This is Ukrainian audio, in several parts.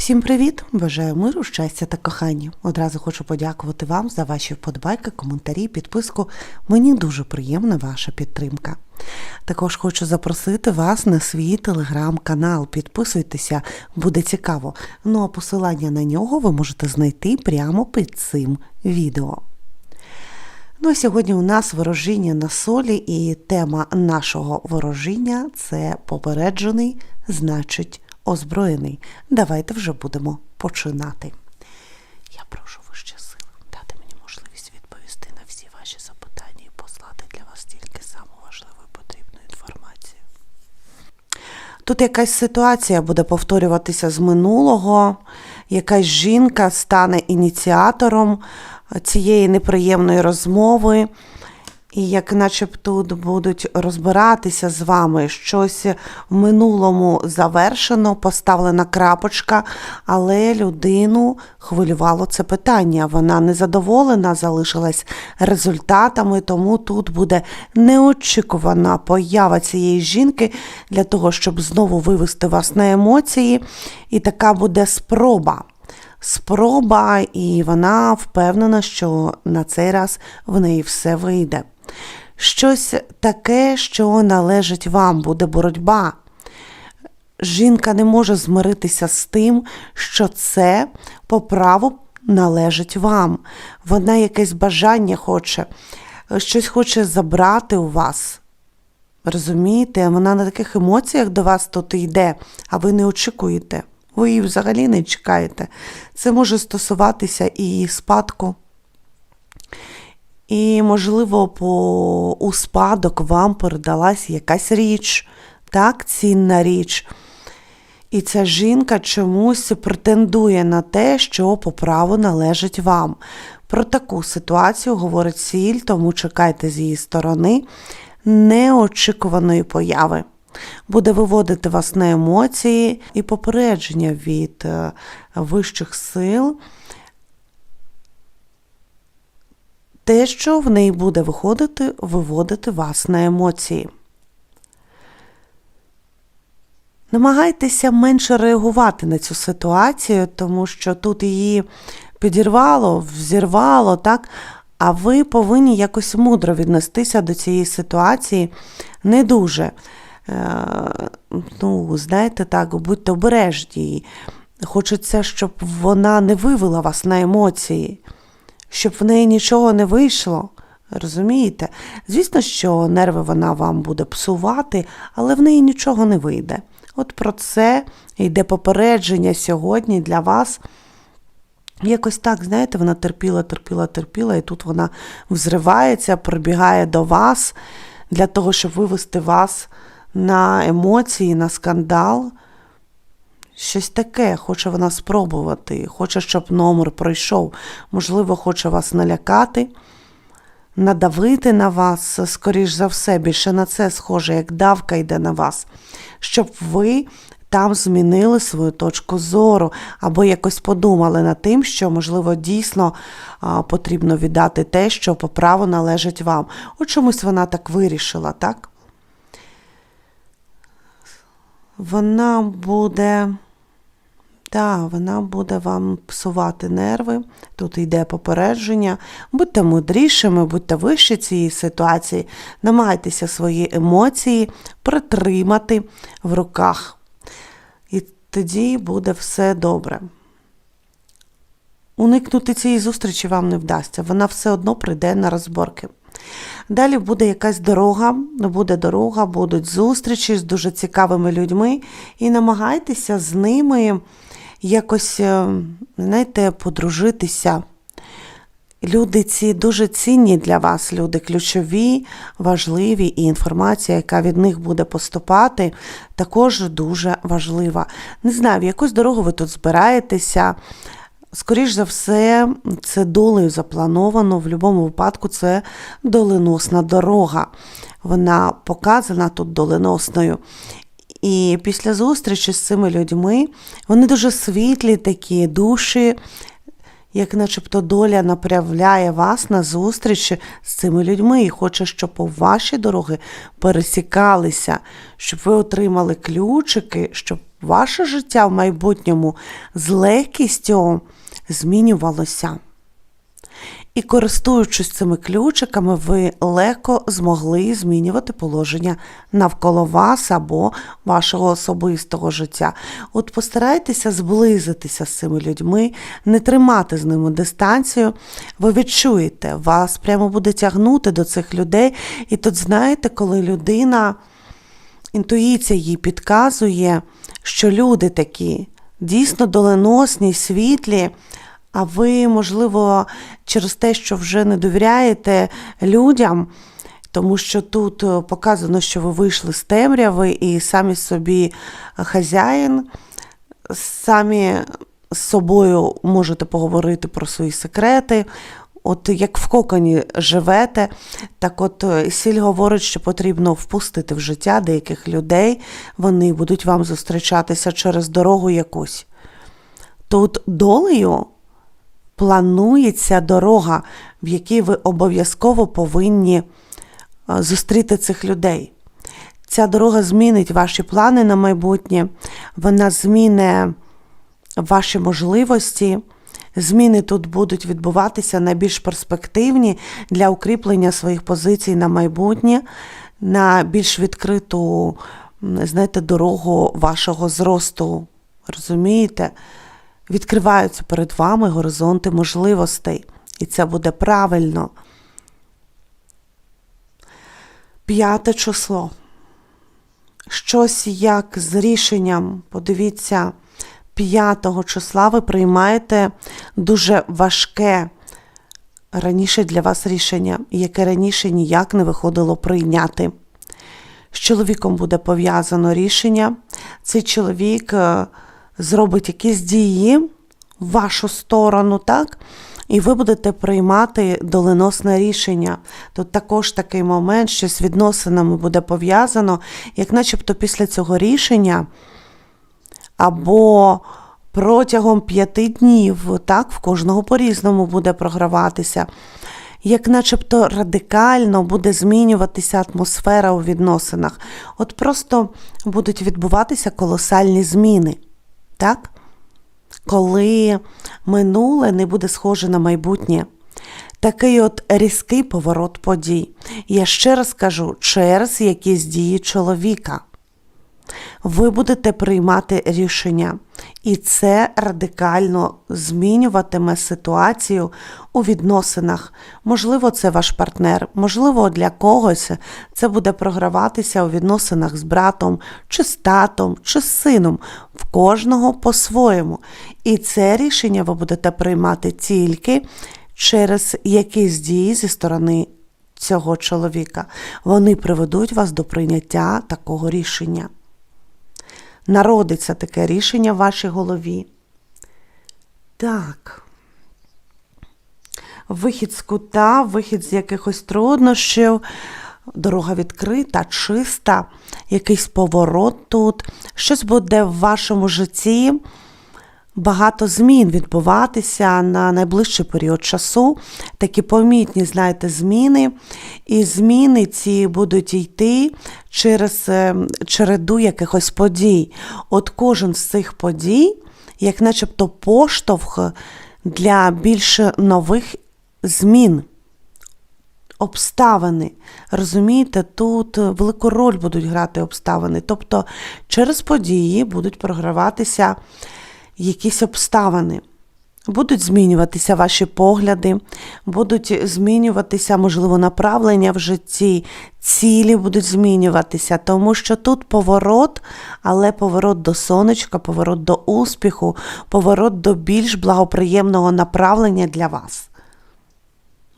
Всім привіт! Бажаю миру, щастя та кохання. Одразу хочу подякувати вам за ваші вподобайки, коментарі, підписку. Мені дуже приємна ваша підтримка. Також хочу запросити вас на свій телеграм-канал. Підписуйтеся, буде цікаво. Ну а посилання на нього ви можете знайти прямо під цим відео. Ну, а сьогодні у нас ворожіння на солі, і тема нашого ворожіння це попереджений, значить озброєний. Давайте вже будемо починати. Я прошу вище сили дати мені можливість відповісти на всі ваші запитання і послати для вас тільки саму важливу і потрібну інформацію. Тут якась ситуація буде повторюватися з минулого, якась жінка стане ініціатором цієї неприємної розмови, і як начебто будуть розбиратися з вами щось в минулому завершено, поставлена крапочка, але людину хвилювало це питання. Вона незадоволена, залишилась результатами, тому тут буде неочікувана поява цієї жінки для того, щоб знову вивести вас на емоції. І така буде спроба. Спроба, і вона впевнена, що на цей раз в неї все вийде. Щось таке, що належить вам, буде боротьба. Жінка не може змиритися з тим, що це по праву належить вам. Вона якесь бажання хоче, щось хоче забрати у вас. Розумієте, вона на таких емоціях до вас тут йде, а ви не очікуєте. Ви її взагалі не чекаєте. Це може стосуватися і спадку. І, можливо, по у спадок вам передалась якась річ, так, цінна річ. І ця жінка чомусь претендує на те, що по праву належить вам. Про таку ситуацію говорить сіль, тому чекайте з її сторони неочікуваної появи. Буде виводити вас на емоції і попередження від е, вищих сил. Те, що в неї буде виходити, виводити вас на емоції. Намагайтеся менше реагувати на цю ситуацію, тому що тут її підірвало, взірвало, так? А ви повинні якось мудро віднестися до цієї ситуації не дуже. Е, ну, знаєте, так, будьте обережні. Хочеться, щоб вона не вивела вас на емоції, щоб в неї нічого не вийшло. Розумієте? Звісно, що нерви вона вам буде псувати, але в неї нічого не вийде. От про це йде попередження сьогодні для вас. Якось так, знаєте, вона терпіла, терпіла, терпіла, і тут вона взривається, прибігає до вас для того, щоб вивести вас на емоції, на скандал. Щось таке, хоче вона спробувати, хоче, щоб номер пройшов. Можливо, хоче вас налякати, надавити на вас, скоріш за все, більше на це схоже, як давка йде на вас, щоб ви там змінили свою точку зору, або якось подумали над тим, що, можливо, дійсно потрібно віддати те, що по праву належить вам. От чомусь вона так вирішила, так? Вона буде. Так, вона буде вам псувати нерви, тут йде попередження. Будьте мудрішими, будьте вище цієї ситуації, намагайтеся свої емоції притримати в руках. І тоді буде все добре. Уникнути цієї зустрічі вам не вдасться, вона все одно прийде на розборки. Далі буде якась дорога, буде дорога, будуть зустрічі з дуже цікавими людьми, і намагайтеся з ними якось, е, знаєте, подружитися. Люди ці дуже цінні для вас, люди ключові, важливі, і інформація, яка від них буде поступати, також дуже важлива. Не знаю, в якусь дорогу ви тут збираєтеся. Скоріш за все, це долею заплановано, в будь-якому випадку це доленосна дорога. Вона показана тут доленосною. І після зустрічі з цими людьми вони дуже світлі, такі душі, як начебто доля направляє вас на зустрічі з цими людьми і хоче, щоб ваші дороги пересікалися, щоб ви отримали ключики, щоб ваше життя в майбутньому з легкістю змінювалося. І користуючись цими ключиками, ви легко змогли змінювати положення навколо вас або вашого особистого життя. От постарайтеся зблизитися з цими людьми, не тримати з ними дистанцію. Ви відчуєте, вас прямо буде тягнути до цих людей. І тут, знаєте, коли людина, інтуїція їй підказує, що люди такі дійсно доленосні, світлі. А ви, можливо, через те, що вже не довіряєте людям, тому що тут е, показано, що ви вийшли з темряви і самі собі хазяїн, самі з собою можете поговорити про свої секрети. От як в коконі живете, так от е, сіль говорить, що потрібно впустити в життя деяких людей, вони будуть вам зустрічатися через дорогу якусь. Тут долею планується дорога, в якій ви обов'язково повинні е, зустріти цих людей. Ця дорога змінить ваші плани на майбутнє, вона зміни ваші можливості. Зміни тут будуть відбуватися на більш перспективні для укріплення своїх позицій на майбутнє, на більш відкриту, знаєте, дорогу вашого зросту. Розумієте? Відкриваються перед вами горизонти можливостей, і це буде правильно. П'яте число. Щось як з рішенням, подивіться, п'ятого числа ви приймаєте дуже важке раніше для вас рішення, яке раніше ніяк не виходило прийняти. З чоловіком буде пов'язано рішення. Цей чоловік е, зробить якісь дії в вашу сторону, так? І ви будете приймати доленосне рішення. Тут також такий момент, що з відносинами буде пов'язано, як начебто після цього рішення або протягом п'яти днів, так, в кожного по-різному буде програватися, як начебто радикально буде змінюватися атмосфера у відносинах. От просто будуть відбуватися колосальні зміни. Так? Коли минуле не буде схоже на майбутнє. Такий от різкий поворот подій. Я ще раз кажу, через якісь дії чоловіка ви будете приймати рішення, і це радикально змінюватиме ситуацію у відносинах. Можливо, це ваш партнер, можливо, для когось це буде програватися у відносинах з братом, чи з татом, чи з сином, в кожного по-своєму. І це рішення ви будете приймати тільки через якісь дії зі сторони. Цього чоловіка вони приведуть вас до прийняття такого рішення народиться таке рішення в вашій голові. Так. Вихід з кута, вихід з якихось труднощів, дорога відкрита, чиста, якийсь поворот тут. Щось буде в вашому житті багато змін відбуватися на найближчий період часу. Такі помітні, знаєте, зміни. І зміни ці будуть йти через е, череду якихось подій. От кожен з цих подій, як начебто поштовх для більш нових змін. Обставини. Розумієте, тут велику роль будуть грати обставини. Тобто через події будуть програватися якісь обставини. Будуть змінюватися ваші погляди, будуть змінюватися, можливо, направлення в житті, цілі будуть змінюватися, тому що тут поворот, але поворот до сонечка, поворот до успіху, поворот до більш благоприємного направлення для вас.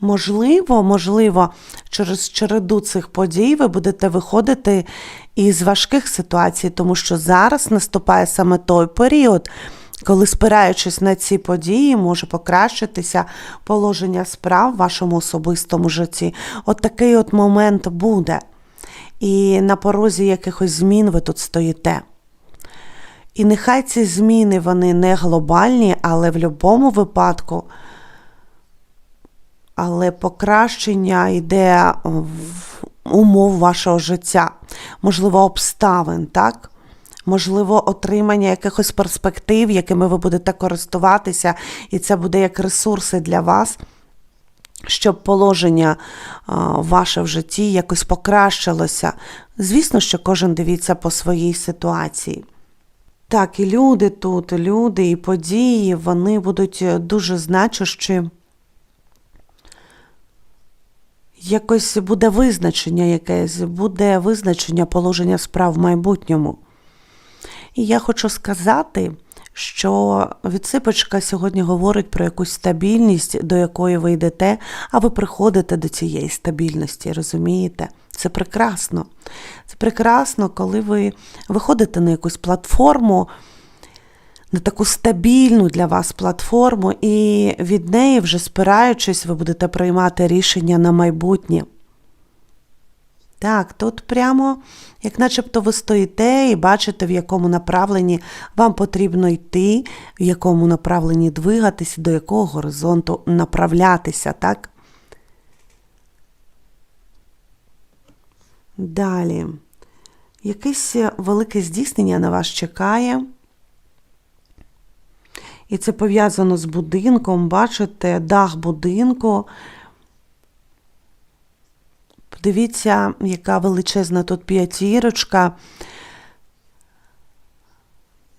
Можливо, можливо, через череду цих подій ви будете виходити із важких ситуацій, тому що зараз наступає саме той період коли, спираючись на ці події, може покращитися положення справ в вашому особистому житті. От такий от момент буде. І на порозі якихось змін ви тут стоїте. І нехай ці зміни вони не глобальні, але в будь-якому випадку, але покращення йде в умов вашого життя, можливо, обставин, так? Можливо, отримання якихось перспектив, якими ви будете користуватися, і це буде як ресурси для вас. Щоб положення ваше в житті якось покращилося. Звісно, що кожен дивиться по своїй ситуації. Так, і люди тут, люди і події, вони будуть дуже значущі. Якось буде визначення якесь, буде визначення положення справ в майбутньому. І я хочу сказати, що відсипочка сьогодні говорить про якусь стабільність, до якої ви йдете, а ви приходите до цієї стабільності, розумієте? Це прекрасно. Це прекрасно, коли ви виходите на якусь платформу, на таку стабільну для вас платформу, і від неї, вже спираючись, ви будете приймати рішення на майбутнє. Так, тут прямо, як начебто ви стоїте і бачите, в якому направленні вам потрібно йти, в якому направленні двигатися, до якого горизонту направлятися, так? Далі. Якесь велике здійснення на вас чекає. І це пов'язано з будинком, бачите, дах будинку. Подивіться, яка величезна тут п'ятірочка.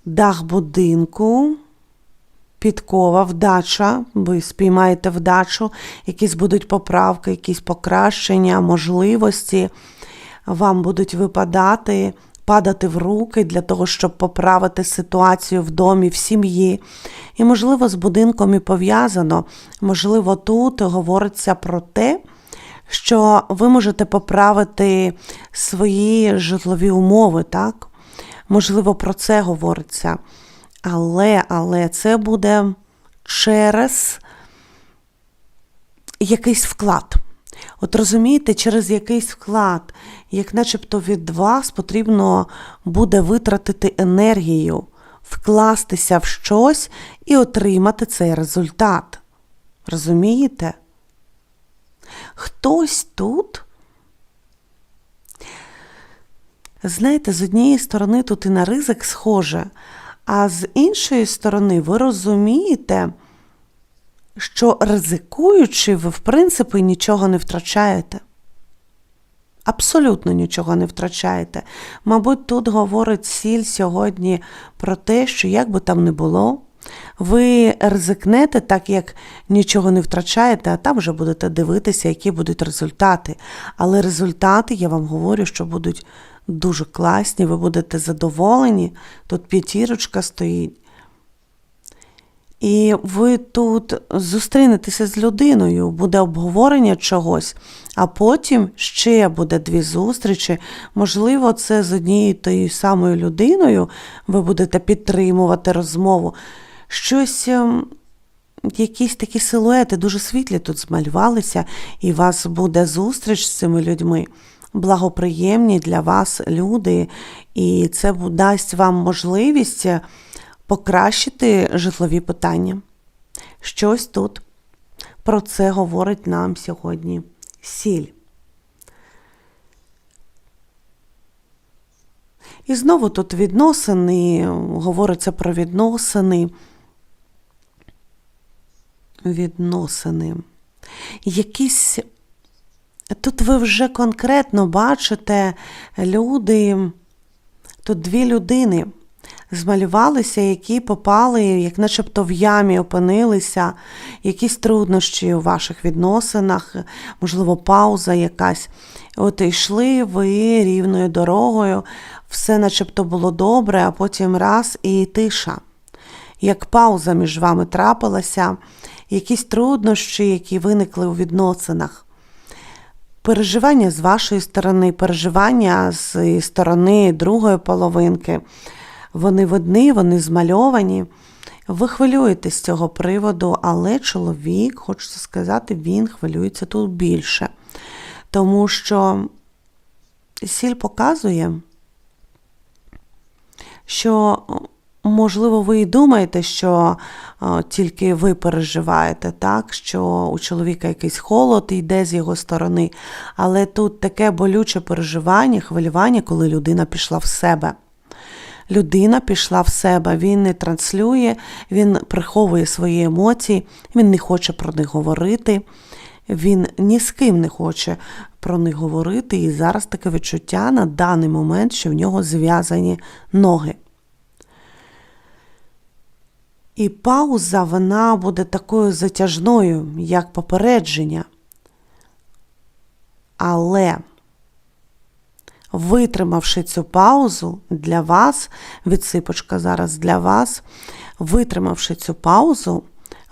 Дах будинку, підкова, вдача. Ви спіймаєте вдачу, якісь будуть поправки, якісь покращення, можливості. Вам будуть випадати, падати в руки для того, щоб поправити ситуацію в домі, в сім'ї. І, можливо, з будинком і пов'язано. Можливо, тут говориться про те, що ви можете поправити свої житлові умови, так? Можливо, про це говориться. Але, але це буде через якийсь вклад. От розумієте, через якийсь вклад, як начебто від вас потрібно буде витратити енергію, вкластися в щось і отримати цей результат. Розумієте? Хтось тут, знаєте, з однієї сторони тут і на ризик схоже, а з іншої сторони, ви розумієте, що ризикуючи, ви, в принципі, нічого не втрачаєте. Абсолютно нічого не втрачаєте. Мабуть, тут говорить сіль сьогодні про те, що як би там не було, ви ризикнете, так як нічого не втрачаєте, а там вже будете дивитися, які будуть результати. Але результати, я вам говорю, що будуть дуже класні, ви будете задоволені. Тут п'ятірочка стоїть. І ви тут зустрінетеся з людиною, буде обговорення чогось, а потім ще буде дві зустрічі. Можливо, це з однією тією самою людиною ви будете підтримувати розмову. Щось, ем, якісь такі силуети дуже світлі тут змалювалися, і у вас буде зустріч з цими людьми. Благоприємні для вас люди, і це дасть вам можливість покращити житлові питання. Щось тут про це говорить нам сьогодні сіль. І знову тут відносини, говориться про відносини. Відносини. Якісь. Тут ви вже конкретно бачите люди, тут дві людини змалювалися, які попали, як начебто в ямі опинилися, якісь труднощі у ваших відносинах, можливо, пауза якась. От йшли ви рівною дорогою, все начебто було добре, а потім раз і тиша. Як пауза між вами трапилася, якісь труднощі, які виникли у відносинах. Переживання з вашої сторони, переживання з сторони другої половинки. Вони видні, вони змальовані. Ви хвилюєтесь з цього приводу, але чоловік, хочеться сказати, він хвилюється тут більше. Тому що сіль показує, що, можливо, ви і думаєте, що тільки ви переживаєте, так, що у чоловіка якийсь холод йде з його сторони, але тут таке болюче переживання, хвилювання, коли людина пішла в себе. людина пішла в себе, він не транслює, він приховує свої емоції, він не хоче про них говорити, він ні з ким не хоче про них говорити. І зараз таке відчуття на даний момент, що в нього зв'язані ноги. І пауза вона буде такою затяжною, як попередження. Але витримавши цю паузу для вас, відсипочка зараз для вас, витримавши цю паузу,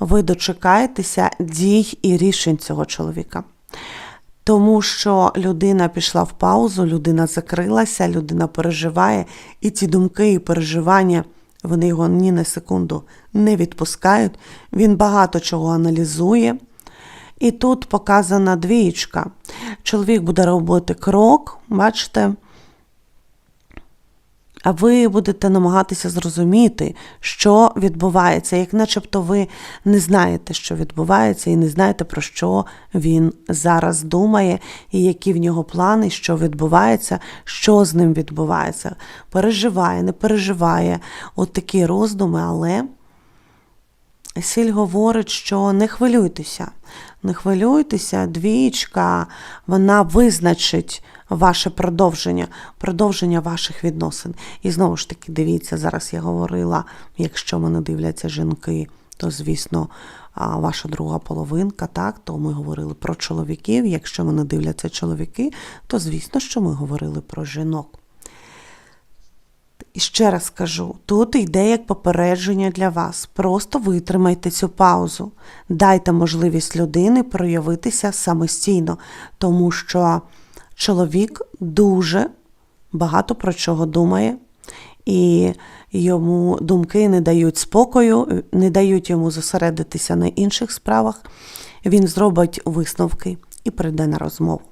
ви дочекаєтеся дій і рішень цього чоловіка. Тому що людина пішла в паузу, людина закрилася, людина переживає, і ці думки і переживання вони його ні на секунду не відпускають. Він багато чого аналізує. І тут показана двієчка. Чоловік буде робити крок, бачите, а ви будете намагатися зрозуміти, що відбувається, як начебто ви не знаєте, що відбувається, і не знаєте, про що він зараз думає, і які в нього плани, що відбувається, що з ним відбувається. Переживає, не переживає. От такі роздуми, але. Сіль говорить, що не хвилюйтеся, не хвилюйтеся, двічка, вона визначить ваше продовження, продовження ваших відносин. І знову ж таки, дивіться, зараз я говорила, якщо мене дивляться жінки, то, звісно, ваша друга половинка, так, то ми говорили про чоловіків. Якщо мене дивляться чоловіки, то звісно, що ми говорили про жінок. І ще раз кажу, тут йде як попередження для вас. Просто витримайте цю паузу, дайте можливість людини проявитися самостійно, тому що чоловік дуже багато про чого думає, і йому думки не дають спокою, не дають йому зосередитися на інших справах. Він зробить висновки і прийде на розмову.